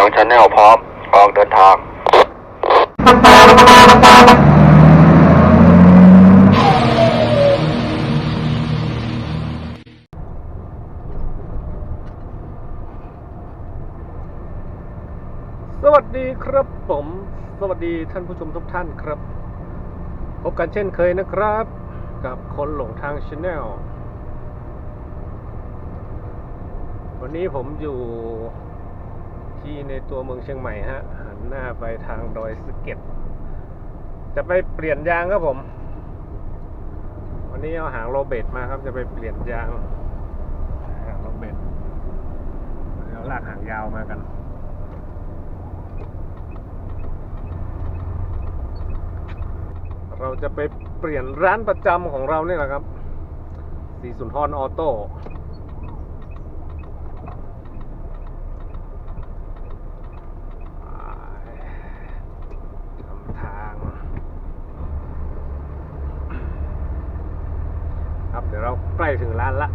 างชาแนลพร้อมออกเดินทางสวัสดีครับผม สวัสดีท่านผู้ชมทุกท่านครับ พบกันเช่นเคยนะครับ กับคนหลงทางชาแนลวันนี้ผมอยู่ ที่ในตัวเมืองเชียงใหม่ฮะหันหน้าไปทางดอยสะเก็ด จะไปเปลี่ยนยางครับผม วันนี้เอาหางโรเบตมาครับ จะไปเปลี่ยนยางหางโรเบตเอาลากหางยาวมากันเราจะไปเปลี่ยนร้านประจำของเราเนี่ยแหละครับสีสุนทรออโต้ทำทาง ครับเดี๋ยวเราใกล้ถึงร้านละ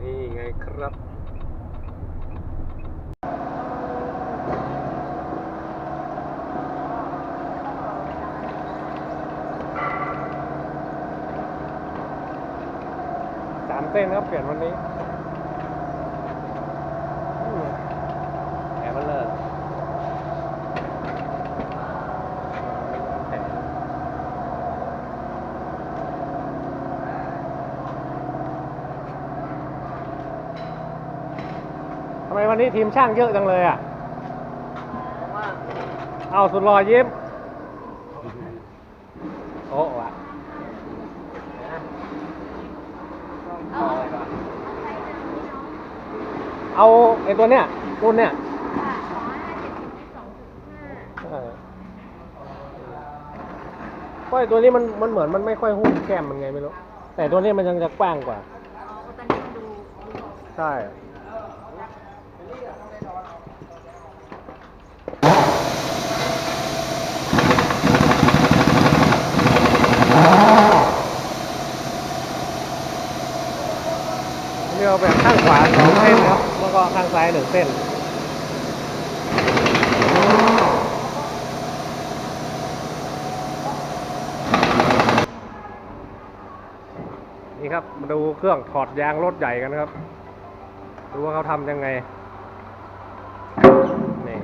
นี่ไง ครับสามเส้นครับเปลี่ยนวันนี้อืมแอบมาเลยแผลทำไมวันนี้ทีมช่างเยอะจังเลยอะ เอาสุดรอยิ้ม โอ้วะเอาไอ้ตัวเนี้ยรุ่นเนี้ยใช่เพราะไอ้ตัวนี้มันมันเหมือนมันไม่ค่อยหุ้มแก้มมันไงไม่รู้ แต่ตัวนี้มันยังจะกว้างกว่า ใช่ แบบข้างขวาสองเส้นครับ แล้วก็ข้างซ้ายหนึ่งเส้นนี่ครับมาดูเครื่องถอดยางรถใหญ่กันครับ ดูว่าเขาทำยังไง นี่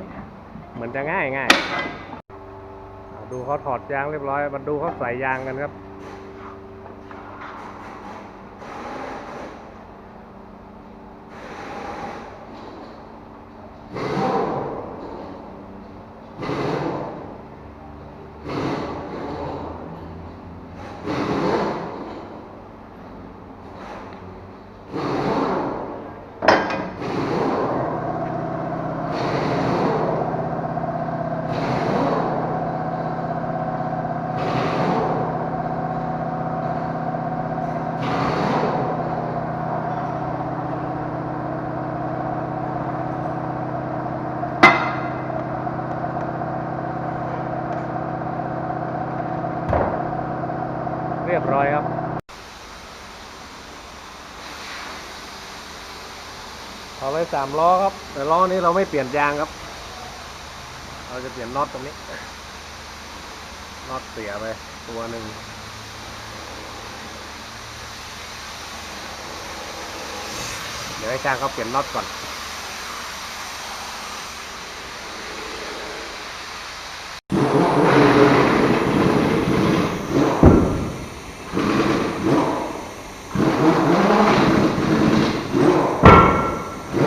เหมือนจะง่ายง่าย ดูเขาถอดยางเรียบร้อย มาดูเขาใส่ยางกันครับ เรียบร้อยครับเอาไปสามล้อครับ แต่ล้อนี้เราไม่เปลี่ยนยางครับ เราจะเปลี่ยนน็อตตรงนี้น็อตเสียไปตัวหนึ่งเดี๋ยวให้ช่างเขาเปลี่ยนน็อตก่อน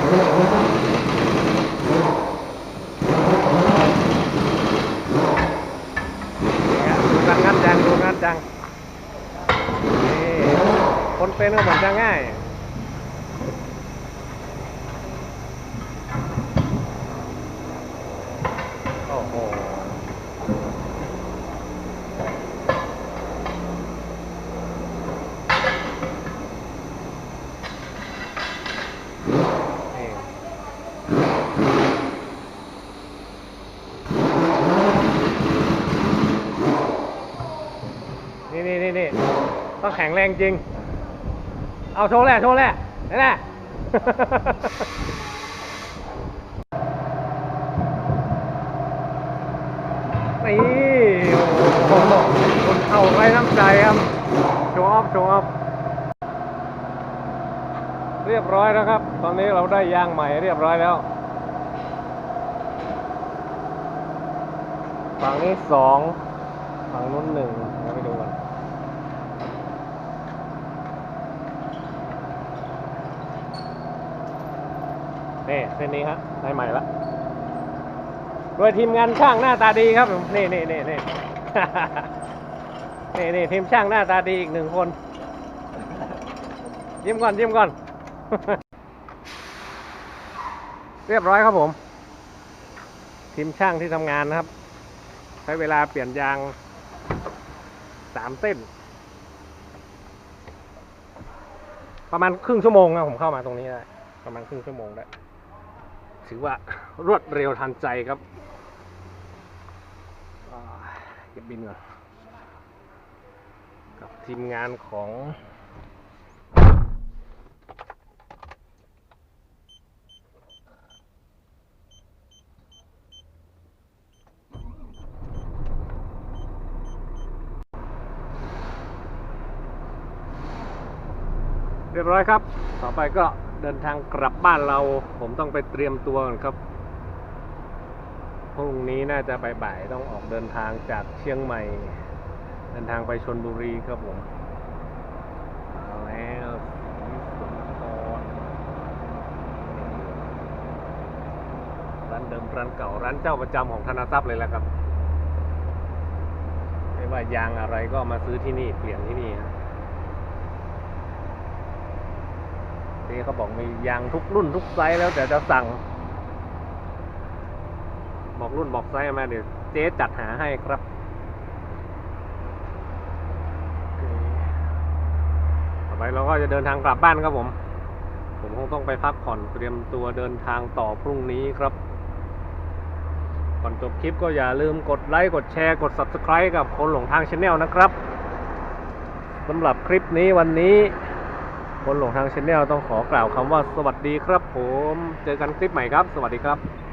งัดจังดูงัดจังนี่คนเป็นก็เหมือนจะง่ายโอ้โห นี่ นี่นี่นี่นี่ต้องแข็งแรงจริง เอาโชว์แหละโชว์แหละนี่แหละนี่โอ้โหคนเอาไว้น้ำใจครับ โชว์ออฟโชว์ออฟเรียบร้อยแล้วครับ ตอนนี้เราได้ยางใหม่เรียบร้อยแล้ว ฝั่งนี้สองฝั่งนู้นหนึ่งเราไปดูกัน นี่เส้นนี้ครับได้ใหม่ละโดยทีมงานช่างหน้าตาดีครับผมนี่นี่นี่นี่ นี่นี่ทีมช่างหน้าตาดีอีกหนึ่งคน ยิ้มก่อนยิ้มก่อน เรียบร้อยครับผม ทีมช่างที่ทำงานนะครับ ใช้เวลาเปลี่ยนยางสามเส้น ประมาณครึ่งชั่วโมงนะผมเข้ามาตรงนี้ได้ประมาณครึ่งชั่วโมงได้ ถือว่ารวดเร็วทันใจครับเก็บบินก่อนกับทีมงานของเรียบร้อยครับ ต่อไปก็ เดินทางกลับบ้านเรา ผมต้องไปเตรียมตัวก่อนครับ พรุ่งนี้น่าจะบ่ายๆต้องออกเดินทางจากเชียงใหม่ เดินทางไปชนบุรีครับผมเอาแล้วร้านเดิมร้านเก่าร้านเจ้าประจำของธนาทรัพย์เลยแหละครับ ไม่ว่ายางอะไรก็มาซื้อที่นี่เปลี่ยนที่นี่ครับ นี่เขาบอกมียางทุกรุ่นทุกไซส์แล้วแต่จะสั่ง บอกรุ่นบอกไซส์มาเดี๋ยวเจ๊จัดหาให้ครับต่อไปเราก็จะเดินทางกลับบ้านครับผม ผมคงต้องไปพักผ่อนเตรียมตัวเดินทางต่อพรุ่งนี้ครับก่อนจบคลิปก็อย่าลืมกดไลค์กดแชร์กด Subscribe กับคนหลงทางช n แนลนะครับสำหรับคลิปนี้วันนี้ คนหลงทางชแนลต้องขอกล่าวคำว่าสวัสดีครับผม เจอกันคลิปใหม่ครับ สวัสดีครับ